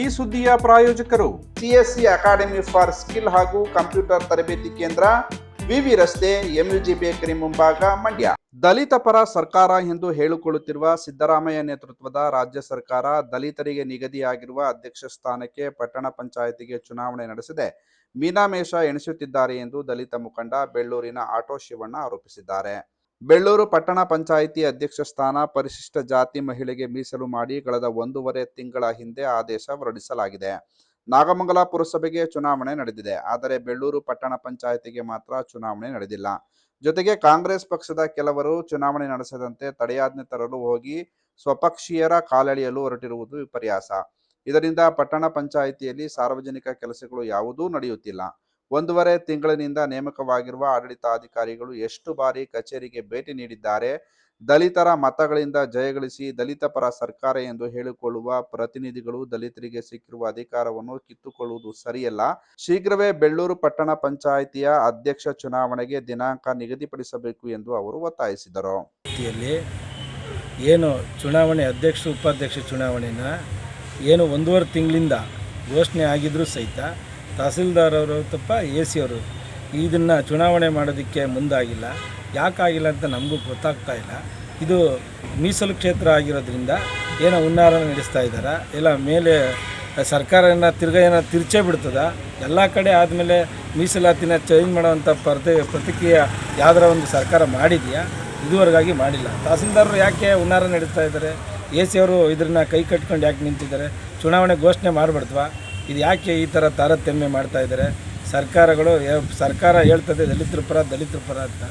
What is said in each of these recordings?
ಈ ಸುದ್ದಿಯ ಪ್ರಾಯೋಜಕರು ಸಿಎಸ್ಸಿ ಅಕಾಡೆಮಿ ಫಾರ್ ಸ್ಕಿಲ್ ಹಾಗೂ ಕಂಪ್ಯೂಟರ್ ತರಬೇತಿ ಕೇಂದ್ರ, ವಿವಿ ರಸ್ತೆ ಎಂಯುಜಿ ಬೇಕರಿ ಮುಂಭಾಗ, ಮಂಡ್ಯ. ದಲಿತ ಪರ ಸರ್ಕಾರ ಎಂದು ಹೇಳಿಕೊಳ್ಳುತ್ತಿರುವ ಸಿದ್ದರಾಮಯ್ಯ ನೇತೃತ್ವದ ರಾಜ್ಯ ಸರ್ಕಾರ ದಲಿತರಿಗೆ ನಿಗದಿಯಾಗಿರುವ ಅಧ್ಯಕ್ಷ ಸ್ಥಾನಕ್ಕೆ ಪಟ್ಟಣ ಪಂಚಾಯಿತಿಗೆ ಚುನಾವಣೆ ನಡೆಸಿದೆ. ಮೀನಾಮೇಷ ಎಣಿಸುತ್ತಿದ್ದಾರೆ ಎಂದು ದಲಿತ ಮುಖಂಡ ಬೆಳ್ಳೂರಿನ ಆಟೋ ಶಿವಣ್ಣ ಆರೋಪಿಸಿದ್ದಾರೆ. ಬೆಳ್ಳೂರು ಪಟ್ಟಣ ಪಂಚಾಯಿತಿ ಅಧ್ಯಕ್ಷ ಸ್ಥಾನ ಪರಿಶಿಷ್ಟ ಜಾತಿ ಮಹಿಳೆಗೆ ಮೀಸಲು ಮಾಡಿ ಕಳೆದ ಒಂದೂವರೆ ತಿಂಗಳ ಹಿಂದೆ ಆದೇಶ ಹೊರಡಿಸಲಾಗಿದೆ. ನಾಗಮಂಗಲ ಪುರಸಭೆಗೆ ಚುನಾವಣೆ ನಡೆದಿದೆ. ಆದರೆ ಬೆಳ್ಳೂರು ಪಟ್ಟಣ ಪಂಚಾಯಿತಿಗೆ ಮಾತ್ರ ಚುನಾವಣೆ ನಡೆದಿಲ್ಲ. ಜೊತೆಗೆ ಕಾಂಗ್ರೆಸ್ ಪಕ್ಷದ ಕೆಲವರು ಚುನಾವಣೆ ನಡೆಸದಂತೆ ತಡೆಯಾಜ್ಞೆ ತರಲು ಹೋಗಿ ಸ್ವಪಕ್ಷೀಯರ ಕಾಲೆಳೆಯಲು ಹೊರಟಿರುವುದು ವಿಪರ್ಯಾಸ. ಇದರಿಂದ ಪಟ್ಟಣ ಪಂಚಾಯಿತಿಯಲ್ಲಿ ಸಾರ್ವಜನಿಕ ಕೆಲಸಗಳು ಯಾವುದೂ ನಡೆಯುತ್ತಿಲ್ಲ. ಒಂದೂವರೆ ತಿಂಗಳಿನಿಂದ ನೇಮಕವಾಗಿರುವ ಆಡಳಿತಾಧಿಕಾರಿಗಳು ಎಷ್ಟು ಬಾರಿ ಕಚೇರಿಗೆ ಭೇಟಿ ನೀಡಿದ್ದಾರೆ, ದಲಿತರ ಮತಗಳಿಂದ ಜಯಗಳಿಸಿ ದಲಿತ ಪರ ಸರ್ಕಾರ ಎಂದು ಹೇಳಿಕೊಳ್ಳುವ ಪ್ರತಿನಿಧಿಗಳು ದಲಿತರಿಗೆ ಸಿಕ್ಕಿರುವ ಅಧಿಕಾರವನ್ನು ಕಿತ್ತುಕೊಳ್ಳುವುದು ಸರಿಯಲ್ಲ. ಶೀಘ್ರವೇ ಬೆಳ್ಳೂರು ಪಟ್ಟಣ ಪಂಚಾಯಿತಿಯ ಅಧ್ಯಕ್ಷ ಚುನಾವಣೆಗೆ ದಿನಾಂಕ ನಿಗದಿಪಡಿಸಬೇಕು ಎಂದು ಅವರು ಒತ್ತಾಯಿಸಿದರು. ಏನು ಚುನಾವಣೆ ಅಧ್ಯಕ್ಷ, ಉಪಾಧ್ಯಕ್ಷ ಚುನಾವಣೆನ ಏನು ಒಂದೂವರೆ ತಿಂಗಳಿಂದ ಘೋಷಣೆ ಆಗಿದ್ರೂ ಸಹಿತ ತಹಸೀಲ್ದಾರ್ ಅವರು ತಪ್ಪ ಎ ಸಿ ಅವರು. ಇದನ್ನು ಚುನಾವಣೆ ಮಾಡೋದಕ್ಕೆ ಮುಂದಾಗಿಲ್ಲ. ಯಾಕಾಗಿಲ್ಲ ಅಂತ ನಮಗೂ ಗೊತ್ತಾಗ್ತಾ ಇಲ್ಲ. ಇದು ಮೀಸಲು ಕ್ಷೇತ್ರ ಆಗಿರೋದ್ರಿಂದ ಏನೋ ಹುನ್ನಾರ ನಡೆಸ್ತಾ ಇದ್ದಾರಾ ಇಲ್ಲ ಮೇಲೆ ಸರ್ಕಾರ ಏನೋ ತಿರ್ಗ ಏನೋ ತಿರ್ಚೇ ಬಿಡ್ತದ. ಎಲ್ಲ ಕಡೆ ಆದಮೇಲೆ ಮೀಸಲಾತಿನ ಚೇಂಜ್ ಮಾಡೋವಂಥ ಪ್ರತಿ ಪ್ರತಿಕ್ರಿಯೆ ಯಾವ್ದಾರ ಒಂದು ಸರ್ಕಾರ ಮಾಡಿದೆಯಾ? ಇದುವರೆಗಾಗಿ ಮಾಡಿಲ್ಲ. ತಹಸೀಲ್ದಾರರು ಯಾಕೆ ಹುನ್ನಾರ ನಡೆಸ್ತಾ ಇದ್ದಾರೆ ಎ ಸಿ ಅವರು ಇದನ್ನ ಕೈ ಕಟ್ಕೊಂಡು ಯಾಕೆ ನಿಂತಿದ್ದಾರೆ? ಚುನಾವಣೆ ಘೋಷಣೆ ಮಾಡಿಬಿಡ್ತವಾ ಇದು ಯಾಕೆ ಈ ಥರ ತಾರತಮ್ಯ ಮಾಡ್ತಾ ಇದ್ದಾರೆ? ಸರ್ಕಾರಗಳು ಸರ್ಕಾರ ಹೇಳ್ತದೆ ದಲಿತರ ಪರ ದಲಿತರ ಪರ ಅಂತ.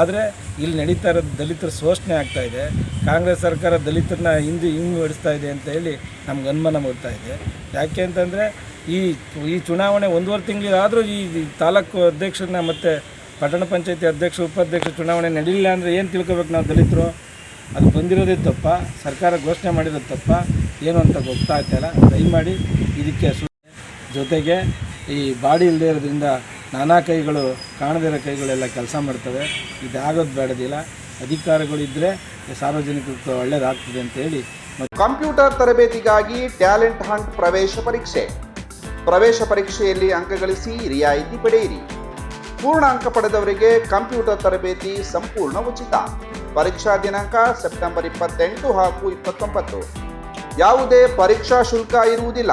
ಆದರೆ ಇಲ್ಲಿ ನಡೀತಾ ಇರೋದು ದಲಿತರ ಶೋಷಣೆ ಆಗ್ತಾ ಇದೆ. ಕಾಂಗ್ರೆಸ್ ಸರ್ಕಾರ ದಲಿತರನ್ನ ಹಿಂದೆ ಹಿಂಗೆ ನಡೆಸ್ತಾ ಇದೆ ಅಂತ ಹೇಳಿ ನಮ್ಗೆ ಅನುಮಾನ ಮೂಡ್ತಾ ಇದೆ. ಯಾಕೆ ಅಂತಂದರೆ ಈ ಈ ಚುನಾವಣೆ ಒಂದೂವರೆ ತಿಂಗಳಿಗಾದರೂ ಈ ತಾಲೂಕು ಅಧ್ಯಕ್ಷರನ್ನ ಮತ್ತು ಪಟ್ಟಣ ಪಂಚಾಯತಿ ಅಧ್ಯಕ್ಷ, ಉಪಾಧ್ಯಕ್ಷ ಚುನಾವಣೆ ನಡೀಲಿಲ್ಲ ಅಂದರೆ ಏನು ತಿಳ್ಕೊಬೇಕು ನಾವು ದಲಿತರು? ಅದು ಬಂದಿರೋದೇ ತಪ್ಪ? ಸರ್ಕಾರ ಘೋಷಣೆ ಮಾಡಿರೋದು ತಪ್ಪ? ಏನು ಅಂತ ಗೊತ್ತಾಗ್ತಾಯಿಲ್ಲ ದಯಮಾಡಿ ಇದಕ್ಕೆ ಜೊತೆಗೆ ಈ ಬಾಡಿ ಇಲ್ಲದೆ ಇರೋದ್ರಿಂದ ನಾನಾ ಕೈಗಳು ಕಾಣದಿರೋ ಕೈಗಳೆಲ್ಲ ಕೆಲಸ ಮಾಡ್ತವೆ. ಇದಾಗೋದು ಬೇಡದಿಲ್ಲ. ಅಧಿಕಾರಗಳಿದ್ದರೆ ಸಾರ್ವಜನಿಕರಿಗೆ ಒಳ್ಳೇದಾಗ್ತದೆ ಅಂತೇಳಿ ಕಂಪ್ಯೂಟರ್ ತರಬೇತಿಗಾಗಿ ಟ್ಯಾಲೆಂಟ್ ಹಂಟ್ ಪ್ರವೇಶ ಪರೀಕ್ಷೆ. ಪ್ರವೇಶ ಪರೀಕ್ಷೆಯಲ್ಲಿ ಅಂಕಗಳಿಸಿ ರಿಯಾಯಿತಿ ಪಡೆಯಿರಿ. ಪೂರ್ಣ ಅಂಕ ಪಡೆದವರಿಗೆ ಕಂಪ್ಯೂಟರ್ ತರಬೇತಿ ಸಂಪೂರ್ಣ ಉಚಿತ. ಪರೀಕ್ಷಾ ದಿನಾಂಕ ಸೆಪ್ಟೆಂಬರ್ ಇಪ್ಪತ್ತೆಂಟು ಹಾಗೂ ಇಪ್ಪತ್ತೊಂಬತ್ತು. ಯಾವುದೇ ಪರೀಕ್ಷಾ ಶುಲ್ಕ ಇರುವುದಿಲ್ಲ.